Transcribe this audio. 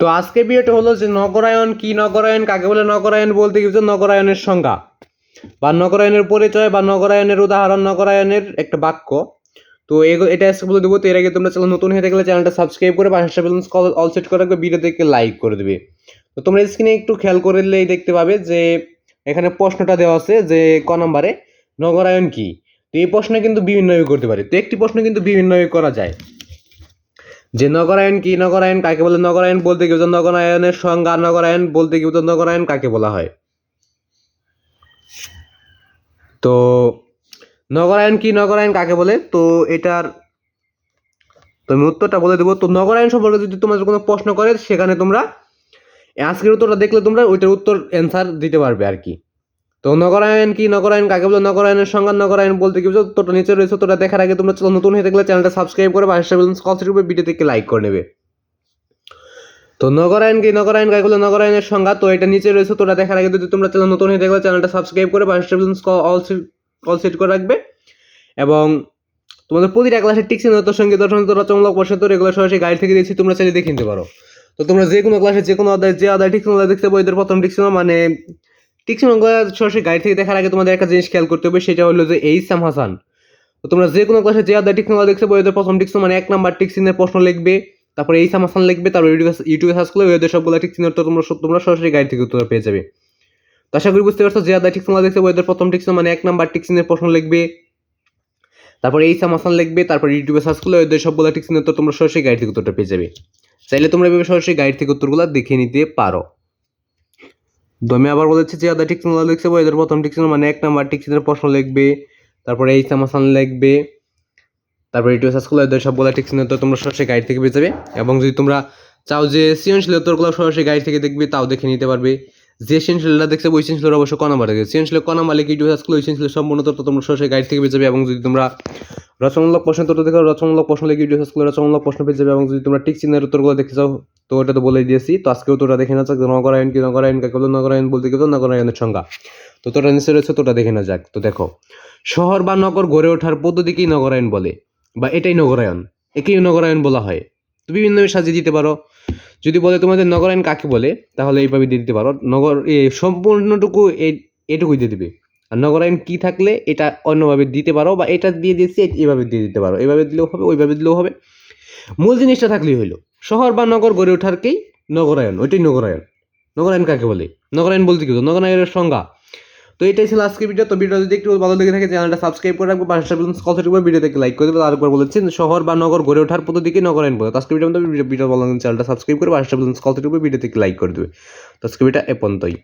তো আজকে বিয়েটা হলো যে নগরায়ন কি নগরায়ন কাকে বলে নগরায়ন বলতে কিছু নগরায়নের সংজ্ঞা। বা নগরায়নের পরিচয় বা নগরায়নের উদাহরণ নগরায়নের একটা বাক্য। তো এটা আজকে বলে দেবো, তো এর আগে তোমরা চ্যানেল নতুন হয়ে থাকলে চ্যানেলটা সাবস্ক্রাইব করে পাশে বেলুন অল সেট করে রাখবে ভিডিও দেখে লাইক করে দেবে। তো তোমরা স্ক্রিনে একটু খেয়াল করলেই দেখতে পাবে যে এখানে প্রশ্নটা দেওয়া আছে যে ক নম্বরে নগরায়ন কি? তো এই প্রশ্ন কিন্তু বিভিন্নভাবে করতে পারে। তো একটি প্রশ্ন কিন্তু বিভিন্নভাবে করা যায়। যে নগরায়ন কি নগরায়ন কাকে বলে নগরায়ন বলতে কি নগরায়নের সংজ্ঞা নগরায়ন বলতে কি বোঝায়? নগরায়ন কাকে বলা হয়? তো নগরায়ন কি নগরায়ন কাকে বলে? তো এটার তো আমি উত্তরটা বলে দেবো। তো নগরায়ন সম্পর্কে যদি তোমাদের কোনো প্রশ্ন করে, সেখানে তোমরা আজকের উত্তরটা দেখলে তোমরা ওইটার উত্তর অ্যান্সার দিতে পারবে আর কি। তো নগরায়ন কি? নগরায়ন কাকে বলে? নগরায়নের সংজ্ঞা নগরায়ন বলতে কি বোঝায় উত্তরটা নিচে রয়েছে, উত্তরটা দেখার আগে তোমরা নতুন হয়ে থাকলে চ্যানেলটা সাবস্ক্রাইব করে পাশে কলসের ভিডিও থেকে লাইক করে নেবে। তো নগরায়ন কি? নগরায়ন কাকে বলে? নগরায়নের সংজ্ঞা, তো এটা নিচে রয়েছে তোরা দেখার আগে যদি তোমরা চ্যানেল নতুন হয়ে থাকলে চ্যানেলটা সাবস্ক্রাইব করে পাশে অল অল সেট করে রাখবে। এবং তোমাদের প্রতিটা ক্লাসের টিক্সি নতুন সঙ্গে দর্শন রচনামূলক তো এগুলো সরাসরি গাইড থেকে দিয়েছি, তোমরা চাইলে দেখে নিতে পারো। তো তোমরা যে কোনো ক্লাসে যে কোনো অধ্যায়, যে অধ্যায় টিক্সি দেখতে পাবো এদের প্রথম টিক্সি মানে টিক্সি সরাসরি গাইড থেকে দেখার আগে তোমাদের একটা জিনিস খেয়াল করতে হবে, সেটা হলো যে এই সাম হাসান। তো তোমরা যে কোনো ক্লাসে যে অধ্যায় টিক্সি দেখতে পাবো প্রথম টিক্সি মানে এক নাম্বার টিক্সিনের প্রশ্ন লিখবে, তারপরে এই সাম হাসান লিখবে, তারপর ইউটিউবে সার্চ করলে ওদের সবগুলো টিক্সিনের তো তোমরা তোমরা সরাসরি গাইড থেকে উত্তর পেয়ে যাবে। তো আশা করি বুঝতে পারছ, যে অধ্যায় টিক্সি দেখতে পাবো প্রথম টিক্সি মানে এক নাম্বার টিক্সিনের প্রশ্ন লিখবে, তারপর এই সামাসান লিখবে, তারপর ইউটিউবে সার্চ করলে ওদের সবগুলো টিক্স তো তোমরা সরাসরি গাইড থেকে উত্তরটা পেয়ে যাবে। চাইলে তোমরা এভাবে সরাসরি গাইড থেকে উত্তরগুলো দেখে নিতে পারো। তো আমি আবার বলেছি যে, আদা টিক্সগুলো লিখছে এদের প্রথম টিক্স মানে এক নাম্বার টিক্সের প্রশ্ন লিখবে, তারপরে এই সামাসান লিখবে, তারপর ইউটিউবে সার্চ করলে ওদের সবগুলো টিক্স তো তোমরা সরাসরি গাইড থেকে পেয়ে যাবে। এবং যদি তোমরা চাও যে সৃজনশীল উত্তরগুলো সরাসরি গাইড থেকে দেখবে, তাও দেখে নিতে পারবে। যে সৃজনশীলটা দেখছে, ওই সৃজনশীলের অবশ্য ক নাম্বার দেখে। সৃজনশীল ক নাম্বার লিখে ইউটিউবে সার্চ করলে ওই সৃজনশীলের সম্পূর্ণ তথ্য তোমরা সরাসরি গাইড থেকে পেয়ে যাবে। এবং যদি তোমরা রচনামূলক প্রশ্ন উত্তর দেখো, রচনামূলক প্রশ্ন লিখে ইউটিউব সার্চ করলে রচনামূলক প্রশ্ন পেয়ে যাবে। এবং যদি তোমরা টিক উত্তরগুলো দেখতে চাও তো ওটা তো বলে দিয়েছি। তো আজকে উত্তরটা দেখে না যাক, যে নগরায়ন কি নগরায়ন কাকে বলে নগরায়ন বলতে গেলে নগরায়নের সংজ্ঞা। তো তোটা নিচে রয়েছে তোটা দেখে না যাক। তো দেখো, শহর বা নগর গড়ে ওঠার পদ্ধতিকেই নগরায়ন বলে, বা এটাই নগরায়ন একেই নগরায়ন বলা হয়। তো বিভিন্নভাবে সাজিয়ে দিতে পারো। যদি বলে তোমাদের নগরায়ন কাকে বলে, তাহলে এইভাবে দিয়ে দিতে পারো। নগর সম্পূর্ণটুকু এটুকুই দিয়ে দিবে। আর নগরায়ন কি থাকলে, এটা অন্যভাবে দিতে পারো, বা এটা দিয়ে দিয়েছি এইভাবে দিয়ে দিতে পারো। এইভাবে দিলেও হবে, ওইভাবে দিলেও হবে। মূল জিনিসটা থাকলেই হইল, শহর বা নগর গড়ে ওঠারকেই নগরায়ন, ওইটাই নগরায়ন। নগরায়ন কাকে বলে? নগরায়ন বলতে কি নগরায়নের সংজ্ঞা। তো এটাই ছিল আজকে ভিডিও তো ভিডিও যদি একটু ভালো লেগে থাকে চ্যানেলটা সাবস্ক্রাইব করে রাখব। পাঁচটা কলসের উপর ভিডিও থেকে লাইক করে দেবো তারপর বলেছেন, শহর বা নগর গড়ে ওঠার পদ্ধতিকে নগরায়ন বলে। আজকে ভিডিও ভিডিও ভালো চ্যানেলটা সাবস্ক্রাইব করে পাঁচটা কলসের উপর ভিডিও থেকে লাইক করে দেবে। তো আজকে ভিডিওটা এ পর্যন্তই।